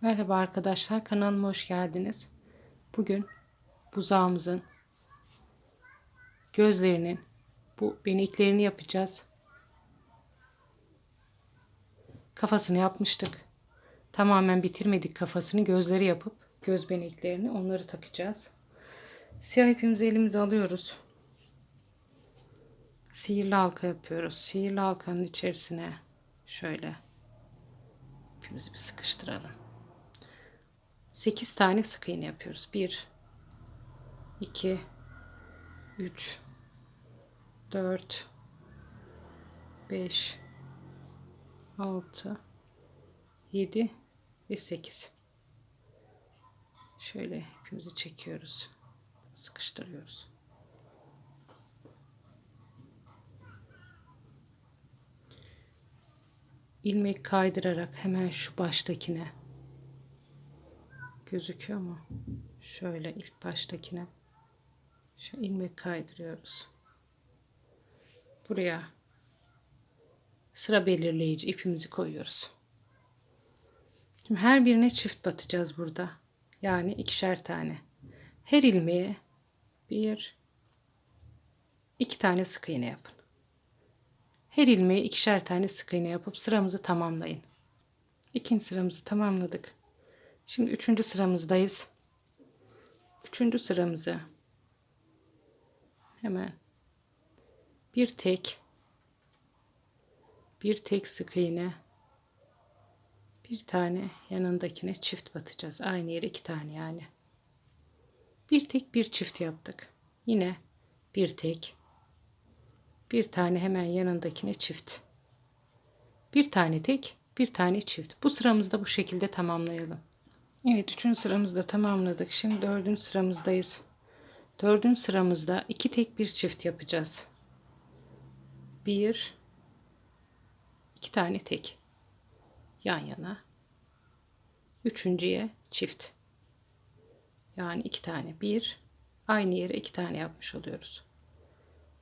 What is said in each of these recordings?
Merhaba arkadaşlar kanalıma hoş geldiniz. Bugün buzağımızın gözlerinin bu beneklerini yapacağız. Kafasını yapmıştık. Tamamen bitirmedik kafasını. Gözleri yapıp göz beneklerini onları takacağız. Siyah ipimizi elimize alıyoruz. Sihirli halka yapıyoruz. Sihirli halkanın içerisine şöyle ipimizi bir sıkıştıralım. 8 tane sık iğne yapıyoruz. 1 2 3 4 5 6 7 ve 8 şöyle ipimizi çekiyoruz. Sıkıştırıyoruz. İlmek kaydırarak hemen şu baştakine gözüküyor mu? Şöyle ilk baştakine şu ilmek kaydırıyoruz. Buraya sıra belirleyici ipimizi koyuyoruz. Şimdi her birine çift batacağız burada. Yani ikişer tane. Her ilmeğe bir iki tane sık iğne yapın. Her ilmeğe ikişer tane sık iğne yapıp sıramızı tamamlayın. İkinci sıramızı tamamladık. Şimdi üçüncü sıramızdayız. Üçüncü sıramızı hemen bir tek bir tek sık iğne bir tane yanındakine çift batacağız. Aynı yere iki tane yani. Bir tek bir çift yaptık. Yine bir tek bir tane hemen yanındakine çift. Bir tane tek bir tane çift. Bu sıramızda bu şekilde tamamlayalım. Evet üçüncü sıramızda tamamladık. Şimdi dördüncü sıramızdayız. Dördüncü sıramızda iki tek bir çift yapacağız. Bir, iki tane tek yan yana. Üçüncüye çift. Yani iki tane bir aynı yere iki tane yapmış oluyoruz.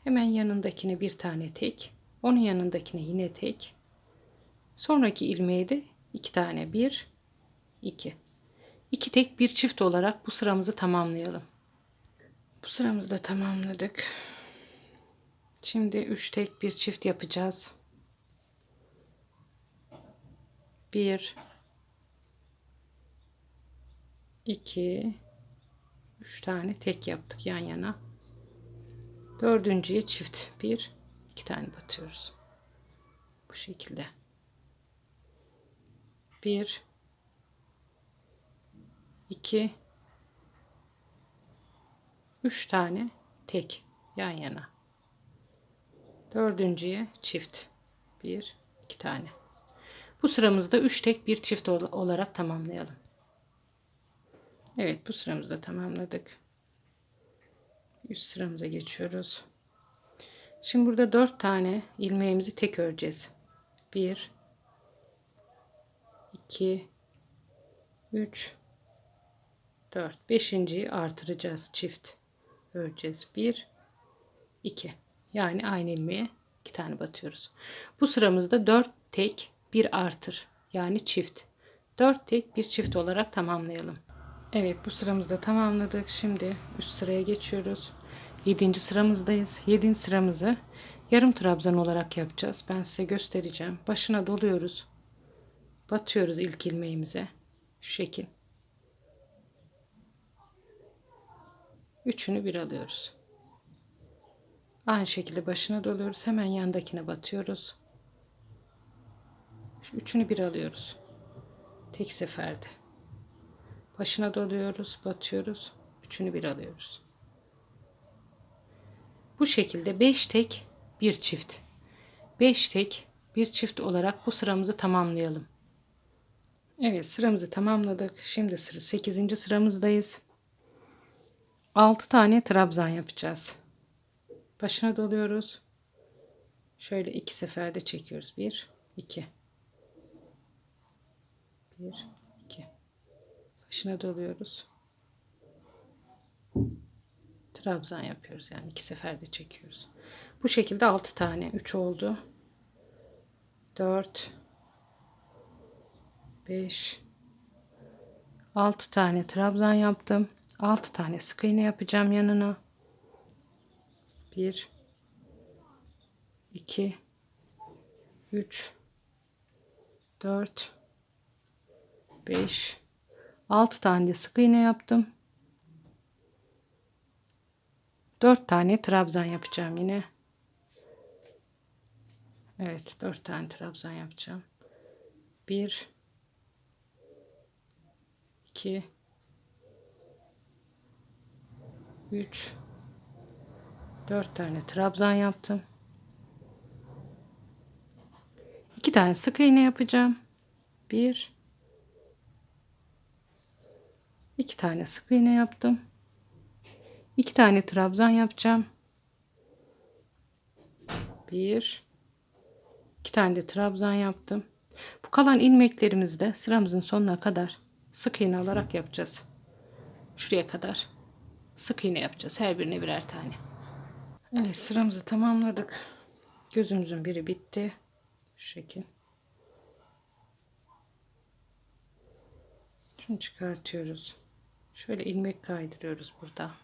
Hemen yanındakine bir tane tek. Onun yanındakine yine tek. Sonraki ilmeğe de iki tane bir, iki. İki tek bir çift olarak bu sıramızı tamamlayalım. Bu sıramızı da tamamladık. Şimdi üç tek bir çift yapacağız. Bir, iki, üç tane tek yaptık yan yana. Dördüncüye çift bir, iki tane batıyoruz. Bu şekilde. Bir, 2 3 tane tek yan yana. Dördüncüye çift. 1 2 tane. Bu sıramızda 3 tek bir çift olarak tamamlayalım. Evet bu sıramızda tamamladık. Üst sıramıza geçiyoruz. Şimdi burada 4 tane ilmeğimizi tek öreceğiz. 1 2 3 4 5. artıracağız. Çift. Öreceğiz 1 2 yani aynı ilmeğe 2 tane batıyoruz. Bu sıramızda 4 tek bir artır. Yani çift. 4 tek bir çift olarak tamamlayalım. Evet bu sıramızda tamamladık. Şimdi üst sıraya geçiyoruz. 7. sıramızdayız. 7. sıramızı yarım trabzan olarak yapacağız. Ben size göstereceğim. Başına doluyoruz. Batıyoruz ilk ilmeğimize. Şu şekil Üçünü bir alıyoruz. Aynı şekilde başına doluyoruz. Hemen yandakine batıyoruz. Üçünü bir alıyoruz. Tek seferde. Başına doluyoruz, batıyoruz. Üçünü bir alıyoruz. Bu şekilde 5 tek bir çift. 5 tek bir çift olarak bu sıramızı tamamlayalım. Evet sıramızı tamamladık. Şimdi sıra 8. sıramızdayız. 6 tane trabzan yapacağız. Başına doluyoruz. Şöyle iki seferde çekiyoruz. 1 2 1 2 Başına doluyoruz. Trabzan yapıyoruz. Yani iki seferde çekiyoruz. Bu şekilde 6 tane. 3 oldu. 4 5 6 tane trabzan yaptım. 6 tane sık iğne yapacağım yanına. 1 2 3 4 5 6 tane sık iğne yaptım. 4 tane trabzan yapacağım yine. Evet 4 tane trabzan yapacağım. 1 2 3 4 tane trabzan yaptım. 2 tane sık iğne yapacağım. 1 2 tane sık iğne yaptım. 2 tane trabzan yapacağım. 1 2 tane de trabzan yaptım. Bu kalan ilmeklerimizde sıramızın sonuna kadar sık iğne olarak yapacağız. Şuraya kadar sık iğne yapacağız. Her birine birer tane. Evet sıramızı tamamladık. Gözümüzün biri bitti. Şu şekil. Şunu çıkartıyoruz. Şöyle ilmek kaydırıyoruz burada.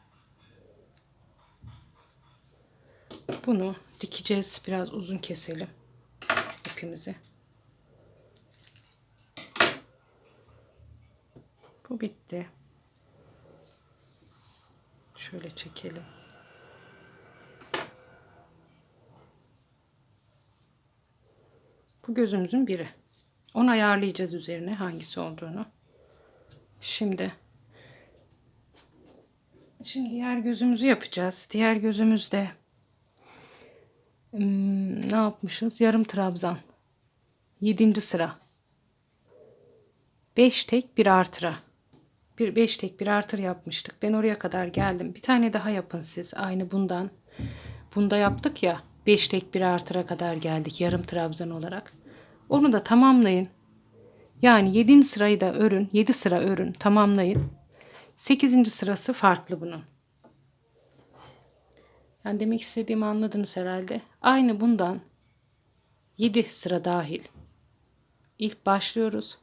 Bunu dikeceğiz. Biraz uzun keselim ipimizi. Bu bitti. Şöyle çekelim. Bu gözümüzün biri. Onu ayarlayacağız üzerine hangisi olduğunu. Şimdi Şimdi diğer gözümüzü yapacağız. Diğer gözümüzde hmm, ne yapmışız? Yarım trabzan. 7. sıra. 5 tek bir artıra. Bir 5 tek bir artır yapmıştık. Ben oraya kadar geldim. Bir tane daha yapın siz. Aynı bundan. Bunda yaptık ya. 5 tek bir artıra kadar geldik. Yarım trabzan olarak. Onu da tamamlayın. Yani 7. sırayı da örün. 7 sıra örün. Tamamlayın. 8. sırası farklı bunun. Yani demek istediğimi anladınız herhalde. Aynı bundan 7 sıra dahil. İlk başlıyoruz.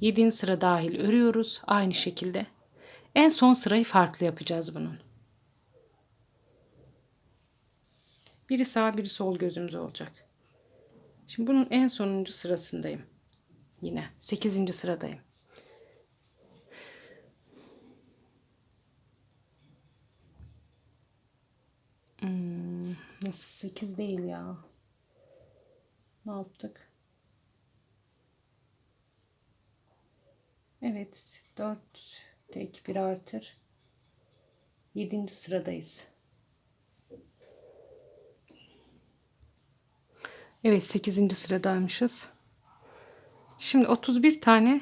7. sıra dahil örüyoruz aynı şekilde. En son sırayı farklı yapacağız bunun. Biri sağ biri sol gözümüz olacak. Şimdi bunun en sonuncu sırasındayım. Yine 8. sıradayım. Hmm, nasıl 8 değil ya. Ne yaptık? Evet 4 tek bir artır. 7. sıradayız. Evet 8. sıradaymışız. Şimdi 31 tane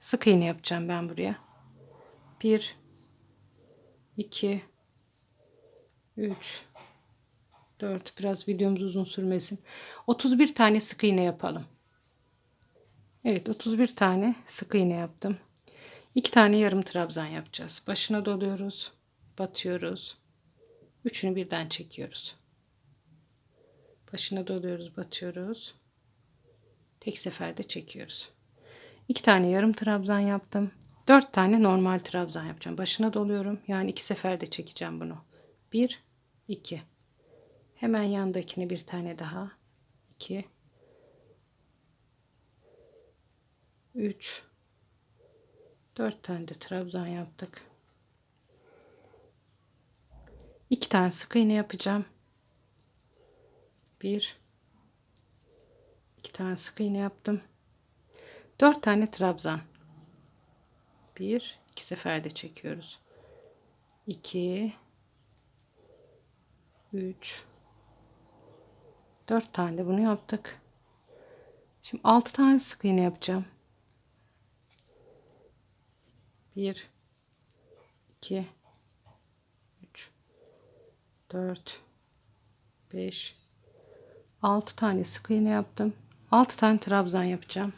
sık iğne yapacağım ben buraya. 1 2 3 4 biraz videomuz uzun sürmesin. 31 tane sık iğne yapalım. Evet 31 tane sık iğne yaptım. 2 tane yarım trabzan yapacağız. Başına doluyoruz. Batıyoruz. Üçünü birden çekiyoruz. Başına doluyoruz, batıyoruz. Tek seferde çekiyoruz. 2 tane yarım trabzan yaptım. 4 tane normal trabzan yapacağım. Başına doluyorum. Yani iki seferde çekeceğim bunu. 1 2 Hemen yandakini bir tane daha. 2 3 4 tane de trabzan yaptık. 2 tane sık iğne yapacağım. 1 2 tane sık iğne yaptım. 4 tane trabzan. 1 2 seferde çekiyoruz. 2 3 4 tane de bunu yaptık. Şimdi 6 tane sık iğne yapacağım. 1 2 3 4 5 6 tane sık iğne yaptım. 6 tane trabzan yapacağım.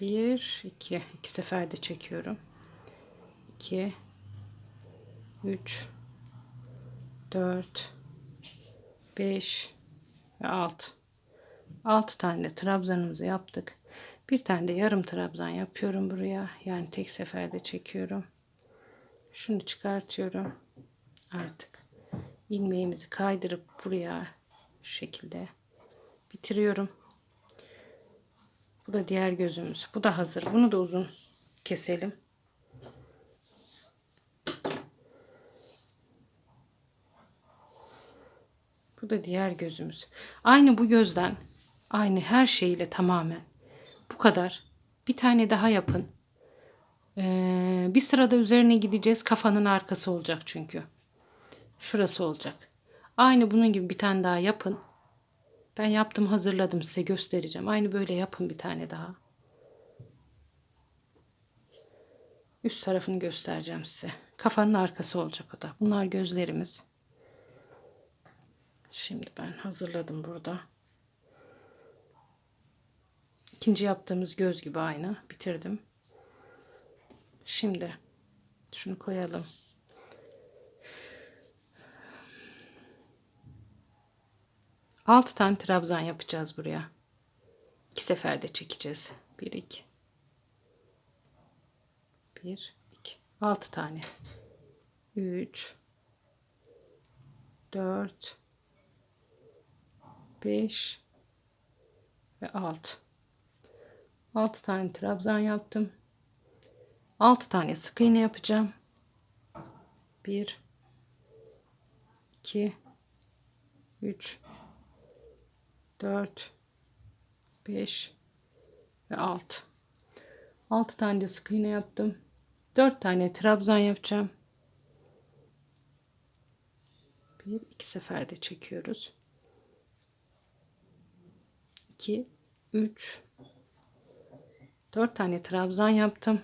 1 2 2 seferde çekiyorum. 2 3 4 5 ve 6 6 tane trabzanımızı yaptık. Bir tane de yarım trabzan yapıyorum buraya. Yani tek seferde çekiyorum. Şunu çıkartıyorum. Artık ilmeğimizi kaydırıp buraya şu şekilde bitiriyorum. Bu da diğer gözümüz. Bu da hazır. Bunu da uzun keselim. Bu da diğer gözümüz. Aynı bu gözden aynı her şeyle tamamen bu kadar. Bir tane daha yapın. Ee, bir sırada üzerine gideceğiz. Kafanın arkası olacak çünkü. Şurası olacak. Aynı bunun gibi bir tane daha yapın. Ben yaptım hazırladım size göstereceğim. Aynı böyle yapın bir tane daha. Üst tarafını göstereceğim size. Kafanın arkası olacak o da. Bunlar gözlerimiz. Şimdi ben hazırladım burada. İkinci yaptığımız göz gibi aynı. Bitirdim. Şimdi şunu koyalım. Altı tane trabzan yapacağız buraya. İki seferde çekeceğiz. Bir, iki. Bir, iki. Altı tane. Üç. Dört. Beş. Ve altı. Altı tane trabzan yaptım. Altı tane sık iğne yapacağım. Bir. iki, Üç. 4 5 ve 6 6 tane de sık iğne yaptım 4 tane trabzan yapacağım bir iki seferde çekiyoruz 2 3 4 tane trabzan yaptım.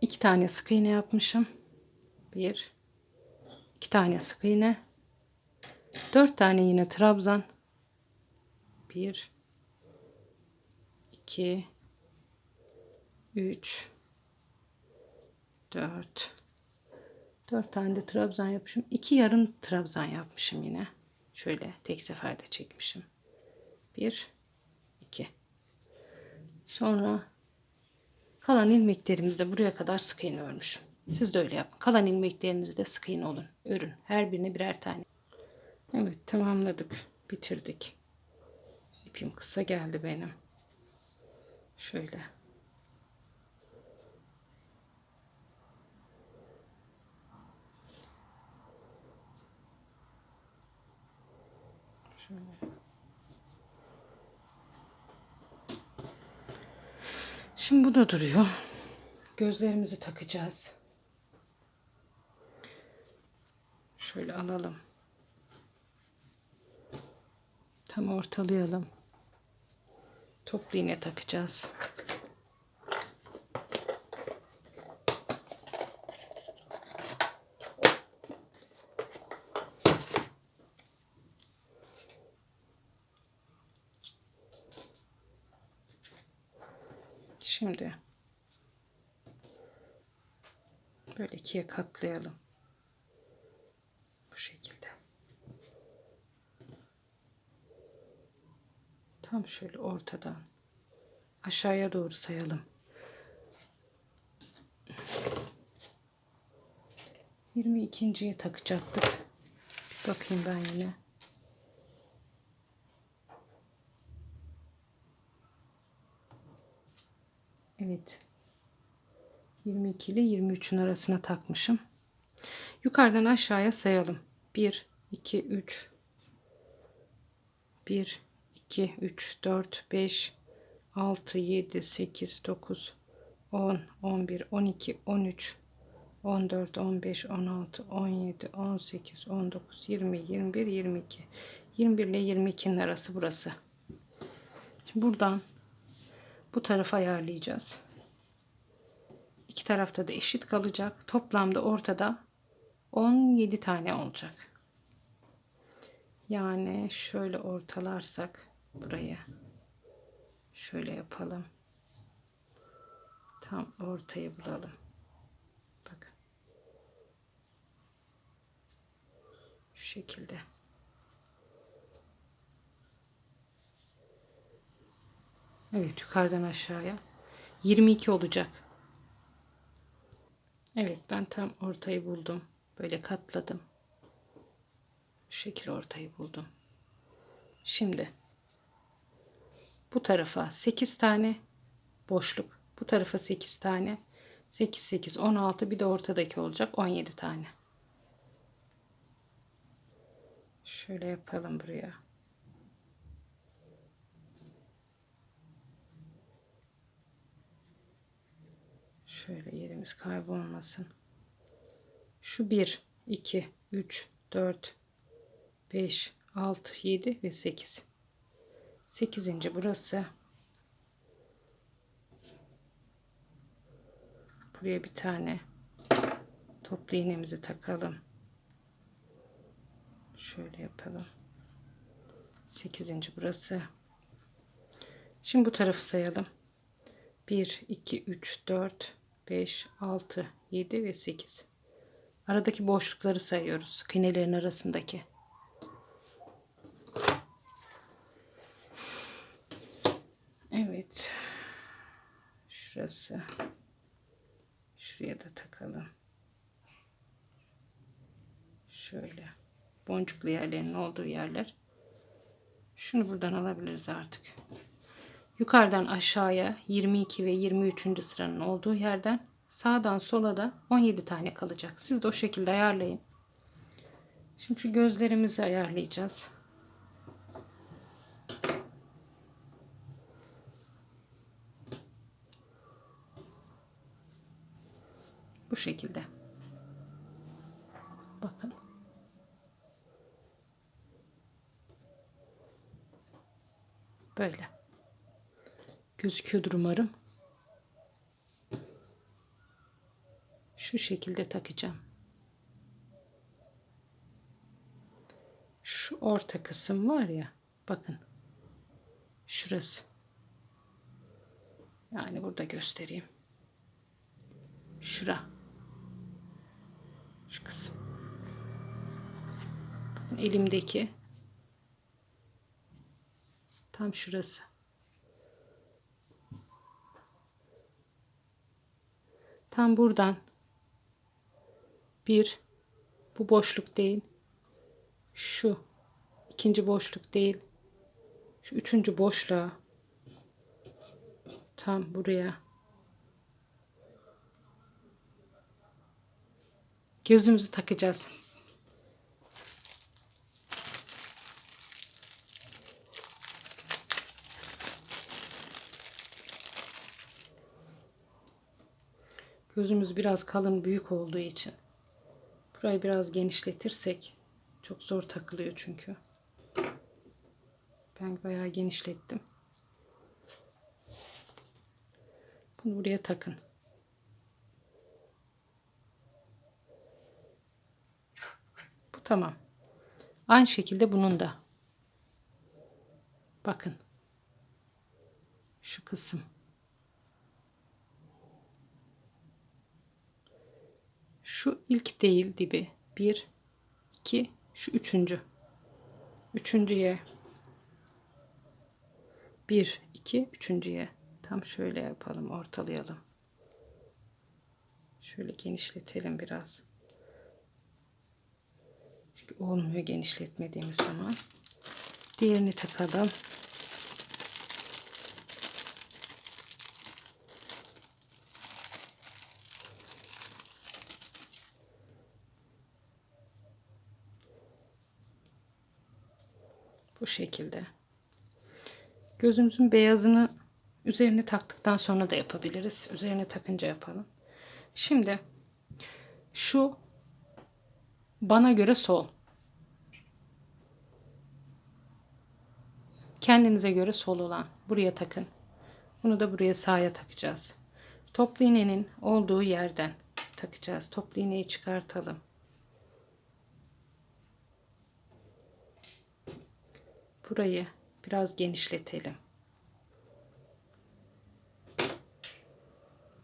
2 tane sık iğne yapmışım. 1 2 tane sık iğne. 4 tane yine trabzan. 1 2 3 4 4 tane de trabzan yapmışım. 2 yarım trabzan yapmışım yine. Şöyle tek seferde çekmişim. 1 2 sonra kalan ilmeklerimizi de buraya kadar sık iğne örmüşüm siz de öyle yapın kalan ilmeklerinizi de sık iğne olun örün her birine birer tane Evet tamamladık. Bitirdik. İpim kısa geldi benim. Şöyle. Şöyle. Şimdi bu da duruyor. Gözlerimizi takacağız. Şöyle alalım. Tam ortalayalım. Toplu iğne takacağız. Şimdi böyle ikiye katlayalım. Bu şekilde. Tam şöyle ortadan aşağıya doğru sayalım. 22.ye takacaktık. Bir bakayım ben yine. Evet. 22 ile 23'ün arasına takmışım. Yukarıdan aşağıya sayalım. 1 2 3 1 2, 3, 4, 5, 6, 7, 8, 9, 10, 11, 12, 13, 14, 15, 16, 17, 18, 19, 20, 21, 22. 21 ile 22'nin arası burası. Şimdi buradan bu tarafa ayarlayacağız. İki tarafta da eşit kalacak. Toplamda ortada 17 tane olacak. Yani şöyle ortalarsak buraya şöyle yapalım. Tam ortayı bulalım. Bakın. Şu şekilde. Evet yukarıdan aşağıya. 22 olacak. Evet ben tam ortayı buldum. Böyle katladım. Şu şekil ortayı buldum. Şimdi bu tarafa 8 tane boşluk. Bu tarafa 8 tane. 8 8 16 bir de ortadaki olacak 17 tane. Şöyle yapalım buraya. Şöyle yerimiz kaybolmasın. Şu 1, 2, 3, 4, 5, 6, 7 ve 8. 8. burası. Buraya bir tane toplu iğnemizi takalım. Şöyle yapalım. 8. burası. Şimdi bu tarafı sayalım. 1, 2, 3, 4, 5, 6, 7 ve 8. Aradaki boşlukları sayıyoruz. Kınelerin arasındaki. Evet. Şurası. Şuraya da takalım. Şöyle. Boncuklu yerlerin olduğu yerler. Şunu buradan alabiliriz artık. Yukarıdan aşağıya 22 ve 23. sıranın olduğu yerden sağdan sola da 17 tane kalacak. Siz de o şekilde ayarlayın. Şimdi şu gözlerimizi ayarlayacağız. Bu şekilde. Bakın. Böyle. Gözüküyordur umarım. Şu şekilde takacağım. Şu orta kısım var ya. Bakın. Şurası. Yani burada göstereyim. Şura. Şu kısım. Bakın elimdeki tam şurası. Tam buradan bir bu boşluk değil. Şu ikinci boşluk değil. Şu üçüncü boşluğa tam buraya gözümüzü takacağız. Gözümüz biraz kalın büyük olduğu için burayı biraz genişletirsek çok zor takılıyor çünkü. Ben bayağı genişlettim. Bunu buraya takın. Bu tamam. Aynı şekilde bunun da. Bakın. Şu kısım. Şu ilk değil dibi. Bir, iki, şu üçüncü. Üçüncüye. Bir, iki, üçüncüye. Tam şöyle yapalım, ortalayalım. Şöyle genişletelim biraz. Çünkü olmuyor genişletmediğimiz zaman. Diğerini takalım. Bu şekilde. Gözümüzün beyazını üzerine taktıktan sonra da yapabiliriz. Üzerine takınca yapalım. Şimdi şu bana göre sol. Kendinize göre sol olan. Buraya takın. Bunu da buraya sağa takacağız. Toplu iğnenin olduğu yerden takacağız. Toplu iğneyi çıkartalım. burayı biraz genişletelim.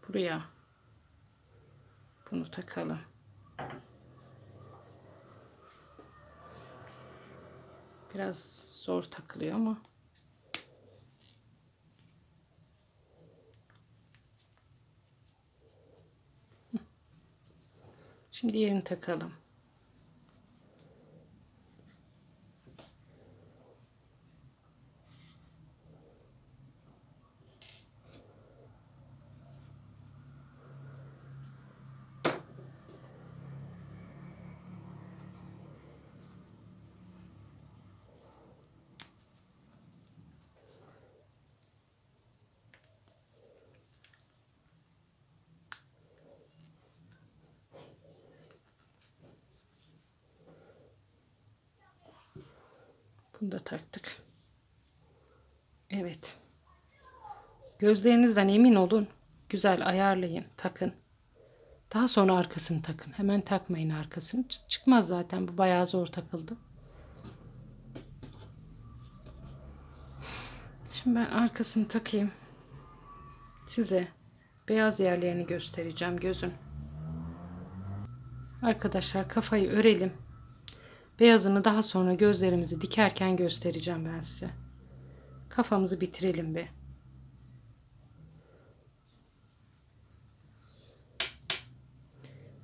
Buraya bunu takalım. Biraz zor takılıyor ama Şimdi yerini takalım. Bunu da taktık. Evet. Gözlerinizden emin olun. Güzel ayarlayın. Takın. Daha sonra arkasını takın. Hemen takmayın arkasını. Çıkmaz zaten. Bu bayağı zor takıldı. Şimdi ben arkasını takayım. Size beyaz yerlerini göstereceğim gözün. Arkadaşlar kafayı örelim. Beyazını daha sonra gözlerimizi dikerken göstereceğim ben size. Kafamızı bitirelim bir.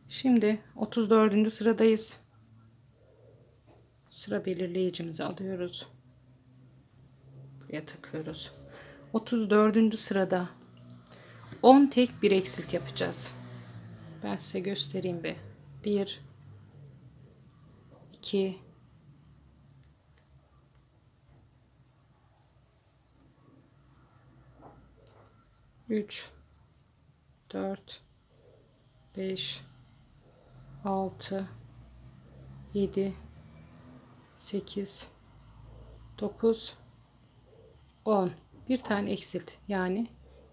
Şimdi 34. sıradayız. Sıra belirleyicimizi alıyoruz. Buraya takıyoruz. 34. sırada 10 tek bir eksilt yapacağız. Ben size göstereyim bir. 1 2 3 4 5 6 7 8 9 10 bir tane eksilt yani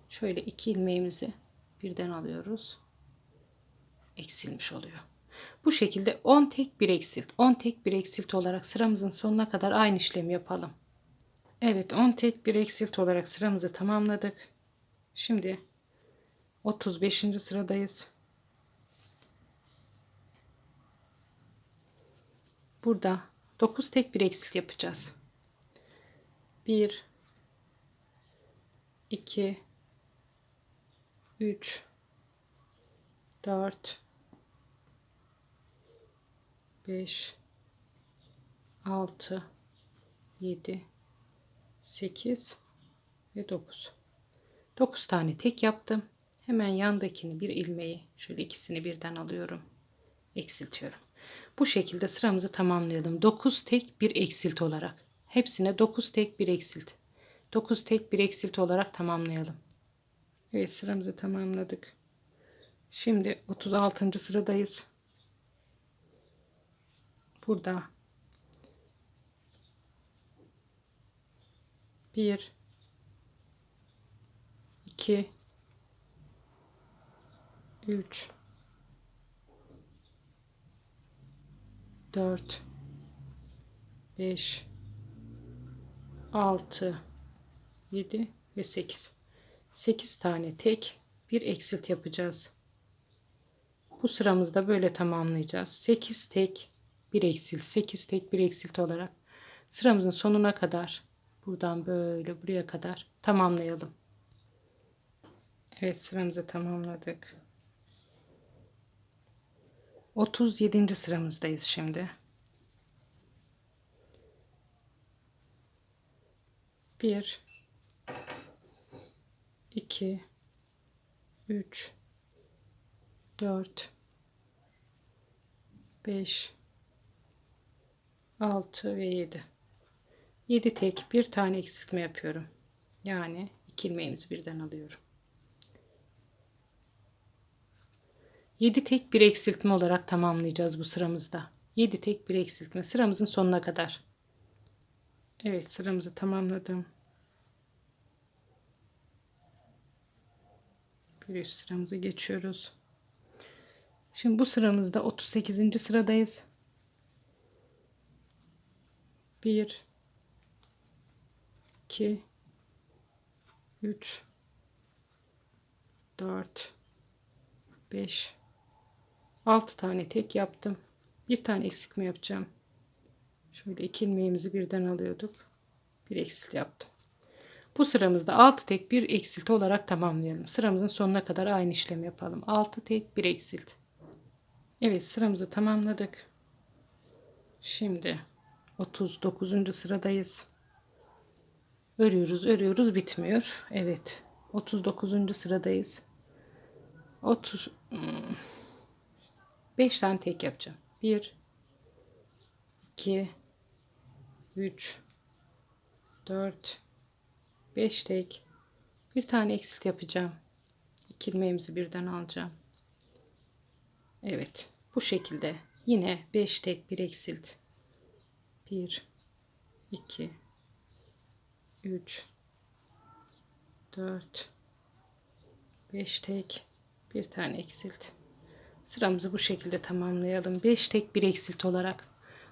şöyle iki ilmeğimizi birden alıyoruz. Eksilmiş oluyor bu şekilde 10 tek bir eksilt 10 tek bir eksilt olarak sıramızın sonuna kadar aynı işlemi yapalım. Evet 10 tek bir eksilt olarak sıramızı tamamladık. Şimdi 35. sıradayız. Burada 9 tek bir eksilt yapacağız. 1 2 3 4 5 6 7 8 ve 9 9 tane tek yaptım. Hemen yandakini bir ilmeği şöyle ikisini birden alıyorum. Eksiltiyorum. Bu şekilde sıramızı tamamlayalım. 9 tek bir eksilt olarak. Hepsine 9 tek bir eksilt. 9 tek bir eksilt olarak tamamlayalım. Evet sıramızı tamamladık. Şimdi 36. sıradayız burada. Bir. İki. Üç. Dört. Beş. Altı. Yedi ve sekiz. Sekiz tane tek bir eksilt yapacağız. Bu sıramızda böyle tamamlayacağız. 8 tek bir eksilt 8 tek bir eksilt olarak sıramızın sonuna kadar buradan böyle buraya kadar tamamlayalım. Evet sıramızı tamamladık. 37. sıramızdayız şimdi. 1 2 3 4 5 6 ve 7. 7 tek bir tane eksiltme yapıyorum. Yani iki ilmeğimizi birden alıyorum. 7 tek bir eksiltme olarak tamamlayacağız bu sıramızda. 7 tek bir eksiltme sıramızın sonuna kadar. Evet sıramızı tamamladım. Bir üst sıramızı geçiyoruz. Şimdi bu sıramızda 38. sıradayız. 1 2 3 4 5 6 tane tek yaptım. Bir tane eksiltme yapacağım. Şöyle iki ilmeğimizi birden alıyorduk. Bir eksilt yaptım. Bu sıramızda 6 tek bir eksilt olarak tamamlayalım. Sıramızın sonuna kadar aynı işlemi yapalım. 6 tek bir eksilt. Evet sıramızı tamamladık. Şimdi 39. sıradayız. Örüyoruz, örüyoruz bitmiyor. Evet. 39. sıradayız. 30 5 tane tek yapacağım. 1 2 3 4 5 tek. Bir tane eksilt yapacağım. İki ilmeğimizi birden alacağım. Evet. Bu şekilde yine 5 tek bir eksilt. 1 2 3 4 5 tek bir tane eksilt. Sıramızı bu şekilde tamamlayalım. 5 tek bir eksilt olarak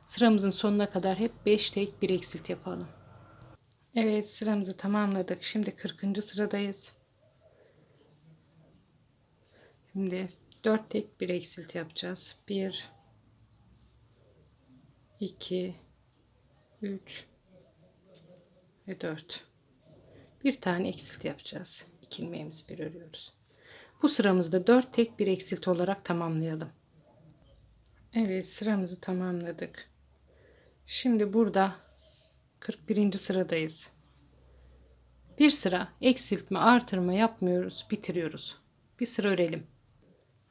sıramızın sonuna kadar hep 5 tek bir eksilt yapalım. Evet sıramızı tamamladık. Şimdi 40. sıradayız. Şimdi 4 tek bir eksilt yapacağız. 1 2 3 ve 4 bir tane eksilt yapacağız. İki ilmeğimizi bir örüyoruz. Bu sıramızda 4 tek bir eksilt olarak tamamlayalım. Evet sıramızı tamamladık. Şimdi burada 41. sıradayız. Bir sıra eksiltme artırma yapmıyoruz bitiriyoruz. Bir sıra örelim.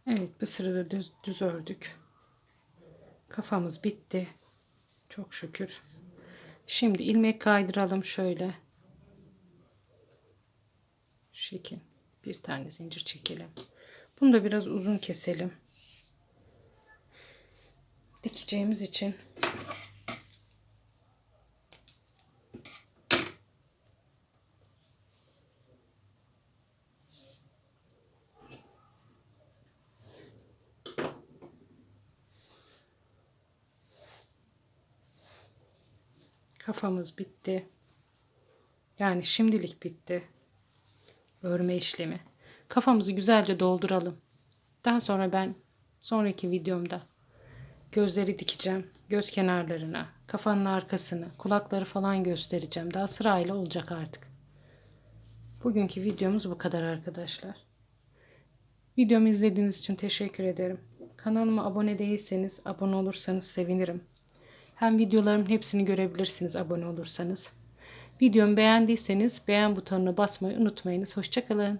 Evet bir sırada düz, düz ördük. Kafamız bitti. Çok şükür. Şimdi ilmek kaydıralım şöyle. Şu şekil. Bir tane zincir çekelim. Bunu da biraz uzun keselim. Dikeceğimiz için kafamız bitti. Yani şimdilik bitti. Örme işlemi. Kafamızı güzelce dolduralım. Daha sonra ben sonraki videomda gözleri dikeceğim. Göz kenarlarına, kafanın arkasını, kulakları falan göstereceğim. Daha sırayla olacak artık. Bugünkü videomuz bu kadar arkadaşlar. Videomu izlediğiniz için teşekkür ederim. Kanalıma abone değilseniz abone olursanız sevinirim. Hem videolarımın hepsini görebilirsiniz abone olursanız. Videomu beğendiyseniz beğen butonuna basmayı unutmayınız. Hoşçakalın.